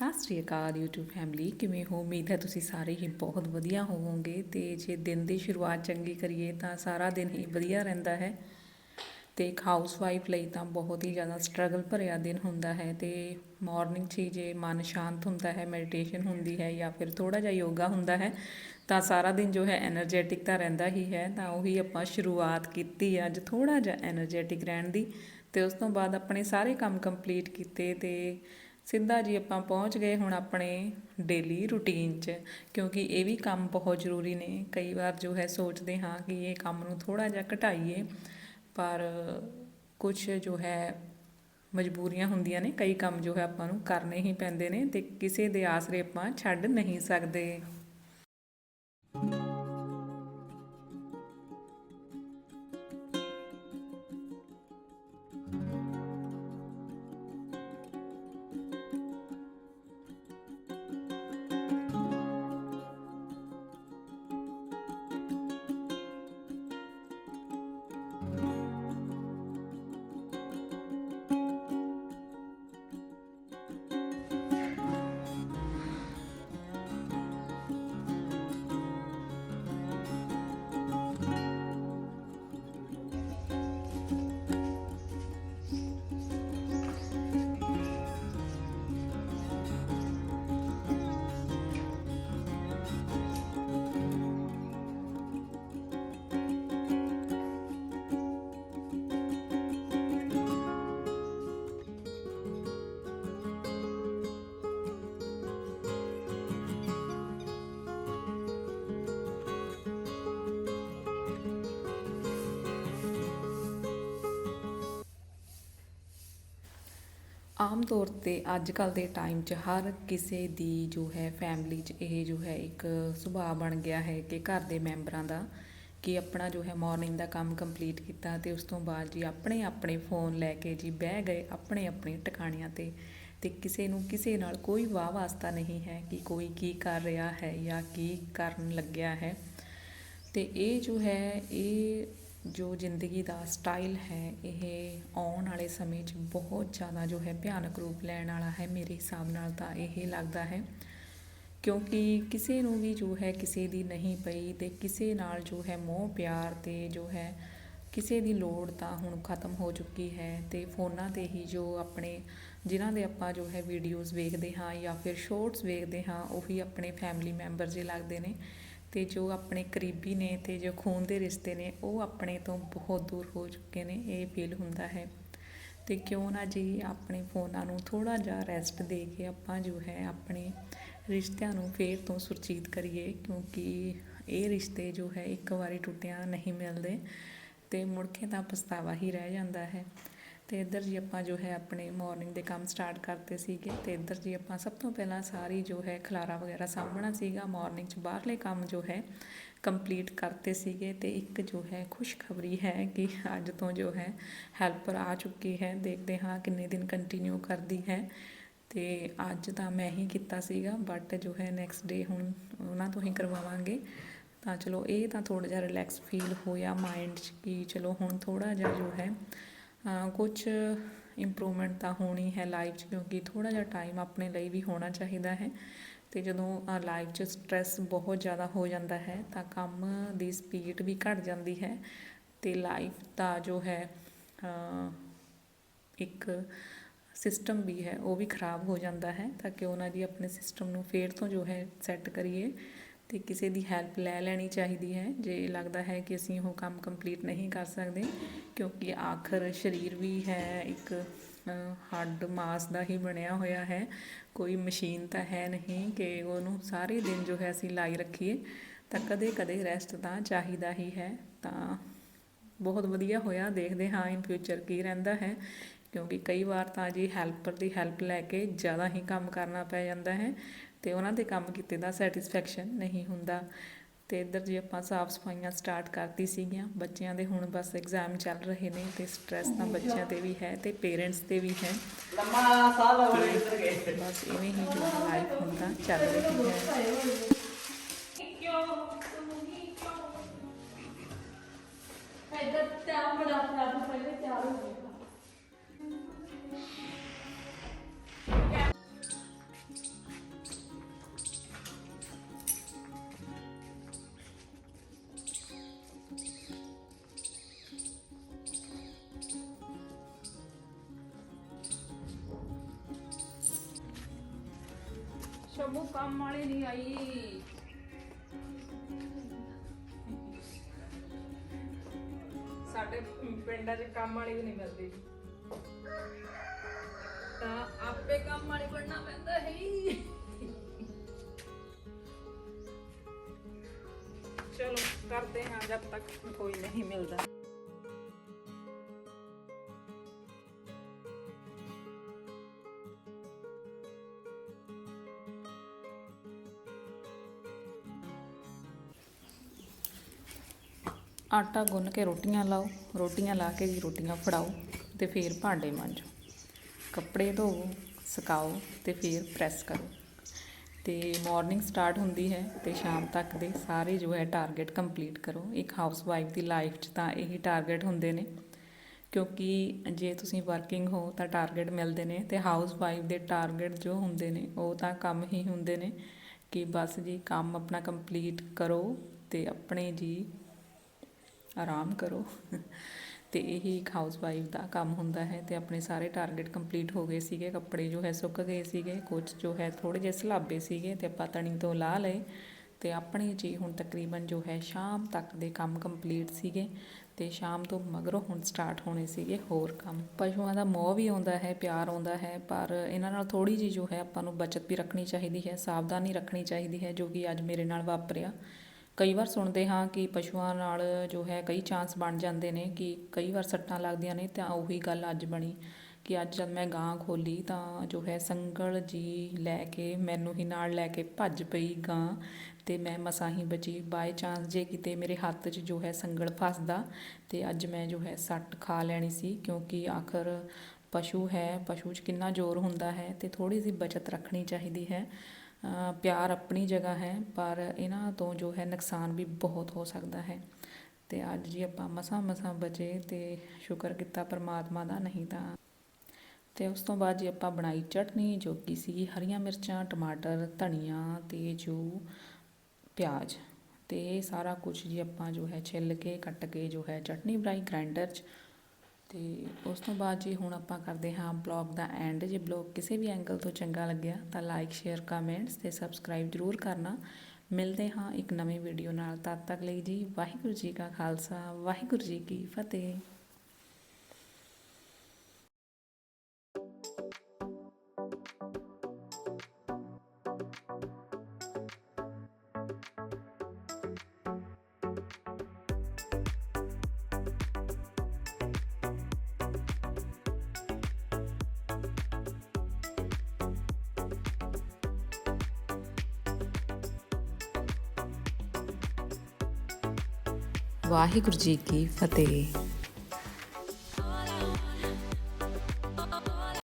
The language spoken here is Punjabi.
ਸਤਿ ਸ੍ਰੀ ਅਕਾਲ YouTube ਫੈਮਿਲੀ ਕਿਵੇਂ ਹੋ? ਉਮੀਦ ਹੈ ਤੁਸੀਂ ਸਾਰੇ ਹੀ ਬਹੁਤ ਵਧੀਆ ਹੋਵੋਗੇ ਤੇ ਜੇ ਦਿਨ ਦੀ ਸ਼ੁਰੂਆਤ ਚੰਗੀ ਕਰੀਏ ਤਾਂ ਸਾਰਾ ਦਿਨ ਹੀ ਵਧੀਆ ਰਹਿੰਦਾ ਹੈ ਤੇ ਇੱਕ ਹਾਊਸਵਾਈਫ ਲਈ ਤਾਂ ਬਹੁਤ ਹੀ ਜ਼ਿਆਦਾ ਸਟਰਗਲ ਭਰਿਆ ਦਿਨ ਹੁੰਦਾ ਹੈ ਤੇ ਮਾਰਨਿੰਗ 'ਚ ਜੇ ਮਨ ਸ਼ਾਂਤ ਹੁੰਦਾ ਹੈ ਮੈਡੀਟੇਸ਼ਨ ਹੁੰਦੀ ਹੈ ਜਾਂ ਫਿਰ ਥੋੜਾ ਜਿਹਾ ਯੋਗਾ ਹੁੰਦਾ ਹੈ, ਤਾਂ ਸਾਰਾ ਦਿਨ ਜੋ ਹੈ એનર્ਜੈਟਿਕ ਤਾਂ ਰਹਿੰਦਾ ਹੀ ਹੈ, ਤਾਂ ਉਹੀ ਆਪਾਂ ਸ਼ੁਰੂਆਤ ਕੀਤੀ ਅੱਜ ਥੋੜਾ ਜਿਹਾ એનર્ਜੈਟਿਕ ਰਹਿਣ ਦੀ ਤੇ ਉਸ ਤੋਂ ਬਾਅਦ ਆਪਣੇ ਸਾਰੇ ਕੰਮ ਕੰਪਲੀਟ ਕੀਤੇ ਤੇ ਸਿੱਧਾ ਜੀ ਆਪਾਂ ਪਹੁੰਚ ਗਏ ਹੁਣ ਆਪਣੇ ਡੇਲੀ ਰੂਟੀਨ 'ਚ, ਕਿਉਂਕਿ ਇਹ ਵੀ ਕੰਮ ਬਹੁਤ ਜ਼ਰੂਰੀ ਨੇ। ਕਈ ਵਾਰ ਜੋ ਹੈ ਸੋਚਦੇ ਹਾਂ ਕਿ ਇਹ ਕੰਮ ਨੂੰ ਥੋੜਾ ਜਿਹਾ ਘਟਾਈਏ, ਪਰ ਕੁਝ ਜੋ ਹੈ ਮਜਬੂਰੀਆਂ ਹੁੰਦੀਆਂ ਨੇ, ਕਈ ਕੰਮ ਜੋ ਹੈ ਆਪਾਂ ਨੂੰ ਕਰਨੇ ਹੀ ਪੈਂਦੇ ਨੇ ਤੇ ਕਿਸੇ ਦੇ ਆਸਰੇ ਆਪਾਂ ਛੱਡ ਨਹੀਂ ਸਕਦੇ। ਆਮ ਤੌਰ ਤੇ ਅੱਜ ਕੱਲ ਦੇ ਟਾਈਮ 'ਚ ਹਰ ਕਿਸੇ ਦੀ ਜੋ ਹੈ ਫੈਮਿਲੀ 'ਚ ਇਹ ਜੋ ਹੈ ਇੱਕ ਸੁਭਾਅ ਬਣ ਗਿਆ ਹੈ ਕਿ ਘਰ ਦੇ ਮੈਂਬਰਾਂ ਦਾ ਕਿ ਆਪਣਾ ਜੋ ਹੈ ਮਾਰਨਿੰਗ ਦਾ ਕੰਮ ਕੰਪਲੀਟ ਕੀਤਾ ਤੇ ਉਸ ਤੋਂ ਬਾਅਦ ਜੀ ਆਪਣੇ ਆਪਣੇ ਫੋਨ ਲੈ ਕੇ ਜੀ ਬਹਿ ਗਏ ਆਪਣੇ ਆਪਣੇ ਟਿਕਾਣਿਆਂ ਤੇ ਤੇ ਕਿਸੇ ਨੂੰ ਕਿਸੇ ਨਾਲ ਕੋਈ ਵਾਹ ਵਾਸਤਾ ਨਹੀਂ ਹੈ ਕਿ ਕੋਈ ਕੀ ਕਰ ਰਿਹਾ ਹੈ ਜਾਂ ਕੀ ਕਰਨ ਲੱਗਿਆ ਹੈ। ਤੇ ਇਹ ਜੋ ਹੈ ਇਹ ਜੋ ਜ਼ਿੰਦਗੀ ਦਾ ਸਟਾਈਲ ਹੈ, ਇਹ ਆਉਣ ਵਾਲੇ ਸਮੇਂ 'ਚ ਬਹੁਤ ਜ਼ਿਆਦਾ ਜੋ ਹੈ ਭਿਆਨਕ ਰੂਪ ਲੈਣ ਵਾਲਾ ਹੈ, ਮੇਰੇ ਹਿਸਾਬ ਨਾਲ ਤਾਂ ਇਹ ਲੱਗਦਾ ਹੈ। ਕਿਉਂਕਿ ਕਿਸੇ ਨੂੰ ਵੀ ਜੋ ਹੈ ਕਿਸੇ ਦੀ ਨਹੀਂ ਪਈ ਤੇ ਕਿਸੇ ਨਾਲ ਜੋ ਹੈ ਮੋਹ ਪਿਆਰ ਤੇ ਜੋ ਹੈ ਕਿਸੇ ਦੀ ਲੋੜ ਤਾਂ ਹੁਣ ਖਤਮ ਹੋ ਚੁੱਕੀ ਹੈ ਤੇ ਫੋਨਾਂ ਤੇ ਹੀ ਜੋ ਆਪਣੇ ਜਿਨ੍ਹਾਂ ਦੇ ਆਪਾਂ ਜੋ ਹੈ ਵੀਡੀਓਜ਼ ਵੇਖਦੇ ਹਾਂ ਜਾਂ ਫਿਰ ਸ਼ੋਰਟਸ ਵੇਖਦੇ ਹਾਂ, ਉਹੀ ਆਪਣੇ ਫੈਮਿਲੀ ਮੈਂਬਰ ਜੇ ਲੱਗਦੇ ਨੇ। ਅਤੇ ਜੋ ਆਪਣੇ ਕਰੀਬੀ ਨੇ ਅਤੇ ਜੋ ਖੂਨ ਦੇ ਰਿਸ਼ਤੇ ਨੇ, ਉਹ ਆਪਣੇ ਤੋਂ ਬਹੁਤ ਦੂਰ ਹੋ ਚੁੱਕੇ ਨੇ, ਇਹ ਫੀਲ ਹੁੰਦਾ ਹੈ। ਅਤੇ ਕਿਉਂ ਨਾ ਜੀ, ਆਪਣੇ ਫੋਨਾਂ ਨੂੰ ਥੋੜ੍ਹਾ ਜਿਹਾ ਰੈਸਟ ਦੇ ਕੇ ਆਪਾਂ ਜੋ ਹੈ ਆਪਣੇ ਰਿਸ਼ਤਿਆਂ ਨੂੰ ਫੇਰ ਤੋਂ ਸੁਰਜੀਤ ਕਰੀਏ, ਕਿਉਂਕਿ ਇਹ ਰਿਸ਼ਤੇ ਜੋ ਹੈ ਇੱਕ ਵਾਰੀ ਟੁੱਟਿਆ ਨਹੀਂ ਮਿਲਦੇ ਅਤੇ ਮੁੜ ਕੇ ਤਾਂ ਪਛਤਾਵਾ ਹੀ ਰਹਿ ਜਾਂਦਾ ਹੈ। ਤੇ ਇੱਧਰ ਜੀ ਆਪਾਂ ਜੋ ਹੈ ਆਪਣੇ ਮਾਰਨਿੰਗ ਦੇ ਕੰਮ ਸਟਾਰਟ ਕਰਤੇ ਸੀਗੇ ਤੇ ਇੱਧਰ ਜੀ ਆਪਾਂ ਸਭ ਤੋਂ ਪਹਿਲਾਂ ਸਾਰੀ ਜੋ ਹੈ ਖਲਾਰਾ ਵਗੈਰਾ ਸਾਂਭਣਾ ਸੀਗਾ। ਮਾਰਨਿੰਗ 'ਚ ਬਾਹਰਲੇ ਕੰਮ ਜੋ ਹੈ ਕੰਪਲੀਟ ਕਰਤੇ ਸੀਗੇ ਤੇ ਇੱਕ ਜੋ ਹੈ ਖੁਸ਼ਖਬਰੀ ਹੈ ਕਿ ਅੱਜ ਤੋਂ ਜੋ ਹੈ ਹੈਲਪਰ ਆ ਚੁੱਕੀ ਹੈ। ਦੇਖਦੇ ਹਾਂ ਕਿੰਨੇ ਦਿਨ ਕੰਟੀਨਿਊ ਕਰਦੀ ਹੈ ਤੇ ਅੱਜ ਤਾਂ ਮੈਂ ਹੀ ਕੀਤਾ ਸੀਗਾ ਬਟ ਜੋ ਹੈ ਨੈਕਸਟ ਡੇ ਹੁਣ ਉਹਨਾਂ ਤੋਂ ਹੀ ਕਰਵਾਵਾਂਗੇ। ਤਾਂ ਚਲੋ ਇਹ ਤਾਂ ਥੋੜਾ ਜਿਹਾ ਰਿਲੈਕਸ ਫੀਲ ਹੋਇਆ ਮਾਈਂਡ 'ਚ ਕਿ ਚਲੋ ਹੁਣ ਥੋੜਾ ਜਿਹਾ ਜੋ ਹੈ ਕੁਛ ਇੰਪਰੂਵਮੈਂਟ ਤਾਂ ਹੋਣੀ ਹੈ ਲਾਈਫ 'ਚ ਕਿਉਂਕਿ ਥੋੜ੍ਹਾ ਜਿਹਾ ਟਾਈਮ ਆਪਣੇ ਲਈ ਵੀ ਹੋਣਾ ਚਾਹੀਦਾ ਹੈ ਅਤੇ ਜਦੋਂ ਲਾਈਫ 'ਚ ਸਟ੍ਰੈਸ ਬਹੁਤ ਜ਼ਿਆਦਾ ਹੋ ਜਾਂਦਾ ਹੈ ਤਾਂ ਕੰਮ ਦੀ ਸਪੀਡ ਵੀ ਘਟ ਜਾਂਦੀ ਹੈ ਅਤੇ ਲਾਈਫ ਦਾ ਜੋ ਹੈ ਇੱਕ ਸਿਸਟਮ ਵੀ ਹੈ ਉਹ ਵੀ ਖਰਾਬ ਹੋ ਜਾਂਦਾ ਹੈ ਤਾਂ ਕਿ ਉਹਨਾਂ ਦੀ ਆਪਣੇ ਸਿਸਟਮ ਨੂੰ ਫੇਰ ਤੋਂ ਜੋ ਹੈ ਸੈੱਟ ਕਰੀਏ। ਤੇ ਕਿਸੇ ਦੀ ਹੈਲਪ ਲੈ ਲੈਣੀ ਚਾਹੀਦੀ ਹੈ। ਜੇ ਲੱਗਦਾ ਹੈ ਕਿ ਅਸੀਂ ਉਹ ਕੰਮ ਕੰਪਲੀਟ ਨਹੀਂ ਕਰ ਸਕਦੇ, ਕਿਉਂਕਿ ਆਖਰ ਸਰੀਰ ਵੀ ਹੈ, ਇੱਕ ਹੱਡ ਮਾਸ ਦਾ ਹੀ ਬਣਿਆ ਹੋਇਆ ਹੈ। ਕੋਈ ਮਸ਼ੀਨ ਤਾਂ ਹੈ ਨਹੀਂ ਕਿ ਉਹਨੂੰ ਸਾਰੇ ਦਿਨ ਜੋ ਹੈ ਅਸੀਂ ਲਾਈ ਰੱਖੀਏ, ਤਾਂ ਕਦੇ ਕਦੇ ਰੈਸਟ ਤਾਂ ਚਾਹੀਦਾ ਹੀ ਹੈ। ਤਾਂ ਬਹੁਤ ਵਧੀਆ ਹੋਇਆ, ਦੇਖਦੇ ਹਾਂ ਇਨ ਫਿਊਚਰ ਕੀ ਰਹਿੰਦਾ ਹੈ, ਕਿਉਂਕਿ ਕਈ ਵਾਰ ਤਾਂ ਜੀ ਹੈਲਪਰ ਦੀ ਹੈਲਪ ਲੈ ਕੇ ਜ਼ਿਆਦਾ ਹੀ ਕੰਮ ਕਰਨਾ ਪੈ ਜਾਂਦਾ ਹੈ ਤੇ ਉਹਨਾਂ ਦੇ ਕੰਮ ਕੀਤੇ ਦਾ ਸੈਟੀਸਫੈਕਸ਼ਨ ਨਹੀਂ ਹੁੰਦਾ। ਤੇ ਇੱਧਰ ਜੀ ਆਪਾਂ ਸਾਫ਼ ਸਫਾਈਆਂ ਸਟਾਰਟ ਕਰਤੀ ਸੀਗੀਆਂ। ਬੱਚਿਆਂ ਦੇ ਹੁਣ ਬਸ ਐਗਜ਼ਾਮ ਚੱਲ ਰਹੇ ਨੇ ਤੇ ਸਟ੍ਰੈਸ ਤਾਂ ਬੱਚਿਆਂ ਤੇ ਵੀ ਹੈ ਤੇ ਪੇਰੈਂਟਸ ਤੇ ਵੀ ਹੈ। ਲੰਮਾ ਸਾਹ ਲਵੋ ਇੱਧਰ ਗਏ। ਬਸ ਇਵੇਂ ਹੀ ਜੋ ਲਾਈਫ ਹੁੰਦਾ ਚੱਲ ਰਹੀ ਹੈ। ਇੱਧਰ ਤਾਂ ਬੜਾ ਖਰਾਬ ਪਹਿਲੇ ਤਿਆਰ ਹੋ ਗਿਆ। ਸ਼ਬੂ ਕੰਮ ਵਾਲੀ ਨਹੀਂ ਆਈ। ਸਾਡੇ ਪਿੰਡਾਂ 'ਚ ਕੰਮ ਵਾਲੀ ਵੀ ਨਹੀਂ ਮਿਲਦੀ। ਤਾਂ ਆਪੇ ਕੰਮ ਵਾਲੀ ਬਣਨਾ ਪੈਂਦਾ ਹੈ। ਚਲੋ, ਕਰਦੇ ਹਾਂ ਜਦ ਤੱਕ ਕੋਈ ਨਹੀਂ ਮਿਲਦਾ। ਆਟਾ ਗੁੰਨ ਕੇ ਰੋਟੀਆਂ ਲਾਓ, ਰੋਟੀਆਂ ਲਾ ਕੇ ਜੀ ਰੋਟੀਆਂ ਫੜਾਓ ਤੇ ਫਿਰ ਭਾਂਡੇ ਮਾਂਜੋ। ਕੱਪੜੇ ਧੋਵੋ, ਸੁਕਾਓ ਤੇ ਫਿਰ ਪ੍ਰੈਸ ਕਰੋ। ਤੇ ਮਾਰਨਿੰਗ ਸਟਾਰਟ ਹੁੰਦੀ ਹੈ ਤੇ ਸ਼ਾਮ ਤੱਕ ਦੇ ਸਾਰੇ ਜੋ ਹੈ ਟਾਰਗੇਟ ਕੰਪਲੀਟ ਕਰੋ। ਇੱਕ ਹਾਊਸ ਵਾਈਫ ਦੀ ਲਾਈਫ 'ਚ ਤਾਂ ਇਹੀ ਟਾਰਗੇਟ ਹੁੰਦੇ ਨੇ। ਕਿਉਂਕਿ ਜੇ ਤੁਸੀਂ ਵਰਕਿੰਗ ਹੋ ਤਾਂ ਟਾਰਗੇਟ ਮਿਲਦੇ ਨੇ ਤੇ ਹਾਊਸ ਵਾਈਫ ਦੇ ਟਾਰਗੇਟ ਜੋ ਹੁੰਦੇ ਨੇ ਉਹ ਤਾਂ ਕੰਮ ਹੀ ਹੁੰਦੇ ਨੇ ਕਿ ਬਸ ਜੀ ਕੰਮ ਆਪਣਾ ਕੰਪਲੀਟ ਕਰੋ ਤੇ ਆਪਣੇ ਜੀ ਆਰਾਮ ਕਰੋ। ਤੇ ਇਹੀ ਇੱਕ ਹਾਊਸ ਵਾਈਫ ਦਾ ਕੰਮ ਹੁੰਦਾ ਹੈ ਤੇ ਆਪਣੇ ਸਾਰੇ ਟਾਰਗੇਟ ਕੰਪਲੀਟ ਹੋ ਗਏ ਸੀਗੇ। ਕੱਪੜੇ ਜੋ ਹੈ ਸੁੱਕ ਗਏ ਸੀਗੇ ਕੁਝ ਜੋ ਹੈ ਥੋੜੇ ਜਿਹੇ ਸਲਾਬੇ ਸੀਗੇ ਤੇ ਆਪਾਂ ਤਣੀ ਤੋਂ ਲਾ ਲਏ ਤੇ ਆਪਣੇ ਜੀ ਹੁਣ ਤਕਰੀਬਨ ਜੋ ਹੈ ਸ਼ਾਮ ਤੱਕ ਦੇ ਕੰਮ ਕੰਪਲੀਟ ਸੀਗੇ ਤੇ ਸ਼ਾਮ ਤੋਂ ਮਗਰੋਂ ਹੁਣ ਸਟਾਰਟ ਹੋਣੇ ਸੀਗੇ ਹੋਰ ਕੰਮ। ਪਸ਼ੂਆਂ ਦਾ ਮੋਹ ਵੀ ਆਉਂਦਾ ਹੈ, ਪਿਆਰ ਆਉਂਦਾ ਹੈ, ਪਰ ਇਹਨਾਂ ਨਾਲ ਥੋੜੀ ਜੀ ਜੋ ਹੈ ਆਪਾਂ ਨੂੰ ਬਚਤ ਵੀ ਰੱਖਣੀ ਚਾਹੀਦੀ ਹੈ, ਸਾਵਧਾਨੀ ਰੱਖਣੀ ਚਾਹੀਦੀ ਹੈ ਜੋ ਕਿ ਅੱਜ ਮੇਰੇ ਨਾਲ ਵਾਪਰਿਆ। ਕਈ ਵਾਰ ਸੁਣਦੇ ਹਾਂ ਕਿ ਪਸ਼ੂਆਂ ਨਾਲ ਜੋ ਹੈ ਕਈ ਚਾਂਸ ਬਣ ਜਾਂਦੇ ਨੇ ਕਿ ਕਈ ਵਾਰ ਸੱਟਾਂ ਲੱਗਦੀਆਂ ਨੇ ਤਾਂ ਉਹੀ ਗੱਲ ਅੱਜ ਬਣੀ ਕਿ ਅੱਜ ਜਦ ਮੈਂ ਗਾਂ ਖੋਲੀ ਤਾਂ ਜੋ ਹੈ ਸੰਗਲ ਜੀ ਲੈ ਕੇ ਮੈਨੂੰ ਹੀ ਨਾਲ ਲੈ ਕੇ ਭੱਜ ਪਈ ਗਾਂ ਤੇ ਮੈਂ ਮਸਾਂ ਹੀ ਬਚੀ। ਬਾਈ ਚਾਂਸ ਜੇ ਕਿਤੇ ਮੇਰੇ ਹੱਥ 'ਚ ਜੋ ਹੈ ਸੰਗਲ ਫਸਦਾ ਤੇ ਅੱਜ ਮੈਂ ਜੋ ਹੈ ਸੱਟ ਖਾ ਲੈਣੀ ਸੀ ਕਿਉਂਕਿ ਆਖਰ ਪਸ਼ੂ ਹੈ, ਪਸ਼ੂ 'ਚ ਕਿੰਨਾ ਜ਼ੋਰ ਹੁੰਦਾ ਹੈ ਤੇ ਥੋੜੀ ਜਿਹੀ ਬਚਤ ਰੱਖਣੀ ਚਾਹੀਦੀ ਹੈ। ਪਿਆਰ ਆਪਣੀ ਜਗ੍ਹਾ ਹੈ, ਪਰ ਇਹਨਾਂ ਤੋਂ ਜੋ ਹੈ ਨੁਕਸਾਨ ਵੀ ਬਹੁਤ ਹੋ ਸਕਦਾ ਹੈ। ਤੇ ਅੱਜ ਜੀ ਆਪਾਂ ਮਸਾਂ ਮਸਾਂ ਬਚੇ ਤੇ ਸ਼ੁਕਰ ਕੀਤਾ ਪਰਮਾਤਮਾ ਦਾ ਨਹੀਂ ਤਾਂ। ਤੇ ਉਸ ਤੋਂ ਬਾਅਦ ਜੀ ਆਪਾਂ ਬਣਾਈ ਚਟਨੀ ਜੋ ਕਿ ਸੀ ਹਰੀਆਂ ਮਿਰਚਾਂ, ਟਮਾਟਰ, ਧਨੀਆ ਤੇ ਜੋ ਪਿਆਜ਼। ਤੇ ਇਹ ਸਾਰਾ ਕੁਝ ਜੀ ਆਪਾਂ ਜੋ ਹੈ ਛਿੱਲ ਕੇ, ਕੱਟ ਕੇ ਜੋ ਹੈ ਚਟਨੀ ਬਣਾਈ, ਗ੍ਰਾਈਂਡਰ 'ਚ ਤੇ ਉਸ ਤੋਂ ਬਾਅਦ ਜੀ ਹੁਣ ਆਪਾਂ ਕਰਦੇ ਹਾਂ ਬਲੌਗ ਦਾ ਐਂਡ। ਜੇ ਬਲੌਗ ਕਿਸੇ ਵੀ ਐਂਗਲ ਤੋਂ ਚੰਗਾ ਲੱਗਿਆ ਤਾਂ ਲਾਈਕ ਸ਼ੇਅਰ ਕਮੈਂਟਸ ਤੇ ਸਬਸਕ੍ਰਾਈਬ ਜ਼ਰੂਰ ਕਰਨਾ। ਮਿਲਦੇ ਹਾਂ ਇੱਕ ਨਵੀਂ ਵੀਡੀਓ ਨਾਲ। ਤਦ ਤੱਕ ਲਈ ਜੀ ਵਾਹਿਗੁਰੂ ਜੀ ਕਾ ਖਾਲਸਾ, ਵਾਹਿਗੁਰੂ ਜੀ ਕੀ ਫਤਿਹ। ਵਾਹਿਗੁਰੂ ਜੀ ਕੀ ਫਤਿਹ।